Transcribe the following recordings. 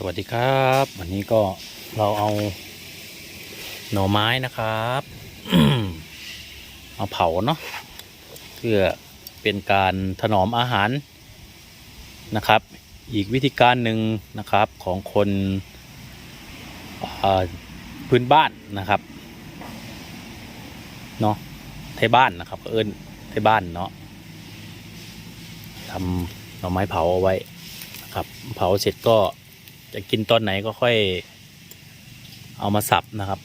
สวัสดีครับ วันนี้ก็เราเอาหน่อไม้นะครับมาเผาเนาะเพื่อเป็นการถนอมอาหารนะครับ อีกวิธีการหนึ่งนะครับของคนพื้นบ้านนะครับเนาะไทยบ้านนะครับเอิ้นไทยบ้านเนาะทำหน่อไม้เผาเอาไว้นะครับ เผาเสร็จก็ จะกินตอนไหนก็ค่อยเอามาสับนะครับ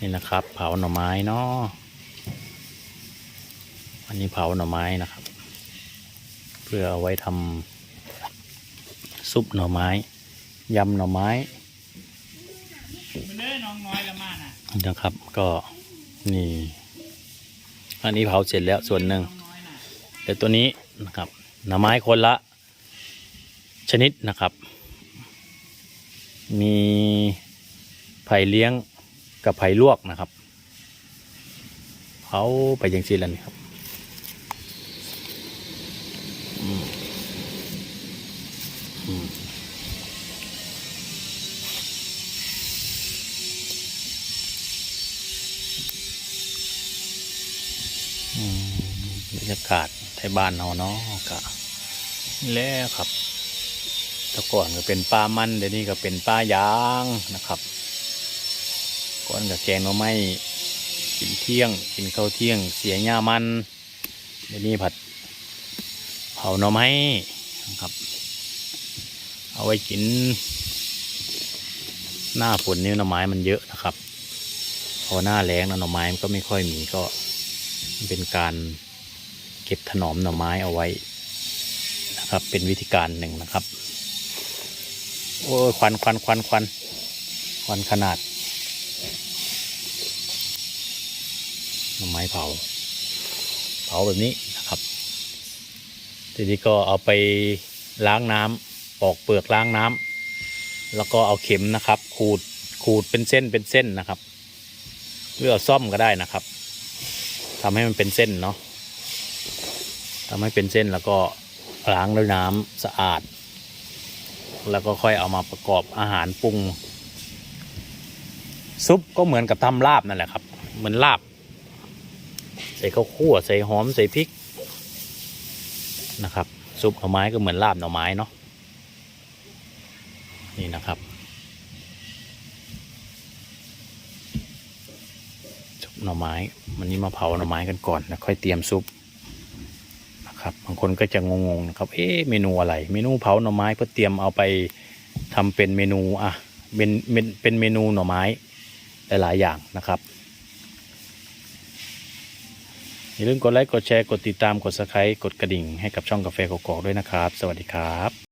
นี่นะครับ เผาหน่อไม้เนาะอันนี้เผาหน่อไม้นะครับ เพื่อเอาไว้ทำซุปหน่อไม้ยำหน่อไม้นะครับ ก็นี่ อันนี้เผาเสร็จแล้วส่วนหนึ่ง น้องน้อยน่ะแต่ตัวนี้นะครับหน่อไม้คนละ ชนิดนะครับ มีไผ่เลี้ยงกับไผ่ลวกนะครับเผาไปย่างซีแล้วนี่ครับอืมอืมบรรยากาศ ยบ้านเราเนาะกะนี่แหล้วครับแต่ก่อนก็เป็นปลามันเดี๋ยวนี้ก็เป็นปลายางนะครับ ก่อนกับแกงหน่อไม้กินเที่ยงกินข้าวเที่ยง เสียหญ้ามันเดี๋ยวนี้ผัดเผาหน่อไม้นะครับ เอาไว้กิน หน้าฝนนี่หน่อไม้มันเยอะนะครับพอหน้าแล้งหน่อไม้มันก็ไม่ค่อยมีก็เป็นการ เก็บถนอมหน่อไม้เอาไว้นะครับ เป็นวิธีการหนึ่งนะครับ โอ้ยควันควันควันควันควันขนาดหน่อไม้เผา เผาแบบนี้นะครับ ทีนี้ก็เอาไปล้างน้ำปอกเปลือกล้างน้ำแล้วก็เอาเข็มนะครับ ขูดขูดเป็นเส้นเป็นเส้นนะครับหรือเอาซ่อมก็ได้นะครับทำให้มันเป็นเส้นเนาะ ทำให้เป็นเส้นแล้วก็ล้างด้วยน้ำสะอาด แล้วก็ค่อยเอามาประกอบอาหารปรุง ซุปก็เหมือนกับทำลาบนั่นแหละครับ เหมือนลาบ ใส่ข้าวคั่วใส่หอมใส่พริกนะครับ ซุปหน่อไม้ก็เหมือนลาบหน่อไม้เนาะนี่นะครับซุปหน่อไม้วันนี้มาเผาหน่อไม้กันก่อนแล้วค่อยเตรียมซุป นะครับ บางคนก็จะงงๆนะครับ เอ๊ะเมนูอะไร เมนูเผาหน่อไม้เพื่อเตรียมเอาไปทำเป็นเมนูอะเป็นเป็นเป็นเมนูหน่อไม้หลายๆอย่างนะครับอย่าลืมกดไลค์กดแชร์กดติดตามกดสไลค์กดกระดิ่งให้กับช่องกาแฟกอกๆด้วยนะครับ สวัสดีครับ